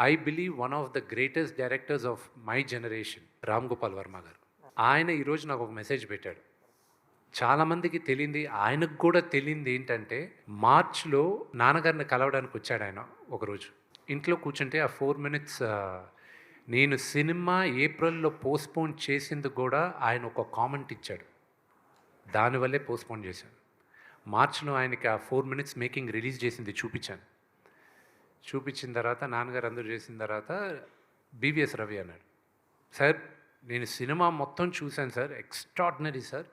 I believe one of the greatest directors of my generation Ram Gopal Varma garu. ఆయన ఈరోజు నాకు ఒక message పెట్టాడు. చాలామందికి తెలియంది ఆయనకు కూడా తెలియంది ఏంటంటే మార్చ్లో నాన్నగారిని కలవడానికి వచ్చాడు ఆయన ఒకరోజు ఇంట్లో కూర్చుంటే ఆ ఫోర్ మినిట్స్ నేను సినిమా ఏప్రిల్లో పోస్ట్పోన్ చేసింది కూడా ఆయన ఒక కామెంట్ ఇచ్చాడు. దానివల్లే పోస్ట్పోన్ చేశాను. మార్చ్లో ఆయనకి ఆ ఫోర్ మినిట్స్ మేకింగ్ రిలీజ్ చేసింది చూపించాను. చూపించిన తర్వాత నాన్నగారు అందరూ చేసిన తర్వాత బీవీఎస్ రవి అన్నాడు. సార్ నేను సినిమా మొత్తం చూశాను సార్ ఎక్స్ట్రాడినరీ సార్.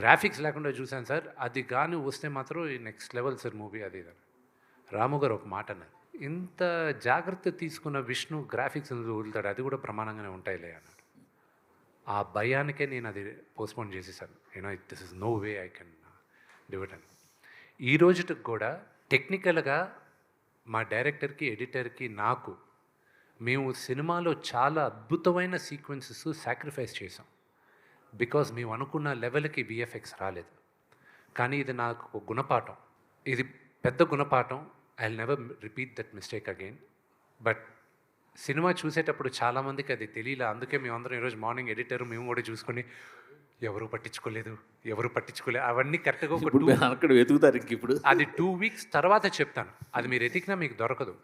గ్రాఫిక్స్ లేకుండా చూశాను సార్. అది కానీ వస్తే మాత్రం నెక్స్ట్ లెవెల్ సార్ మూవీ అది ఇది. రాము గారు ఒక మాట అన్నారు. ఇంత జాగ్రత్త తీసుకున్న విష్ణు గ్రాఫిక్స్ వదులుతాడు? అది కూడా ప్రమాణంగానే ఉంటాయిలే అన్నాడు. ఆ భయానికే నేను అది పోస్ట్పోన్ చేసేసాను. You know this is no way I can do it అని ఈ రోజుకి కూడా టెక్నికల్గా మా డైరెక్టర్కి ఎడిటర్కి నాకు మేము సినిమాలో చాలా అద్భుతమైన సీక్వెన్సెస్ సాక్రిఫైస్ చేసాం బికాజ్ మేము అనుకున్న లెవెల్కి విఎఫ్ఎక్స్ రాలేదు. కానీ ఇది నాకు ఒక గుణపాఠం. ఇది పెద్ద గుణపాఠం. I never repeat that mistake again but cinema చూసేటప్పుడు చాలామందికి అది తెలియలే. అందుకే మేమందరం ఈరోజు మార్నింగ్ ఎడిటర్ మేము కూడా చూసుకొని ఎవరు పట్టించుకోలేదు ఎవరు పట్టించుకోలేదు అవన్నీ కరెక్ట్గా అక్కడ వెతుకుతారు ఇంక ఇప్పుడు. అది టూ వీక్స్ తర్వాత చెప్తాను. అది మీరు ఎతికినా మీకు దొరకదు.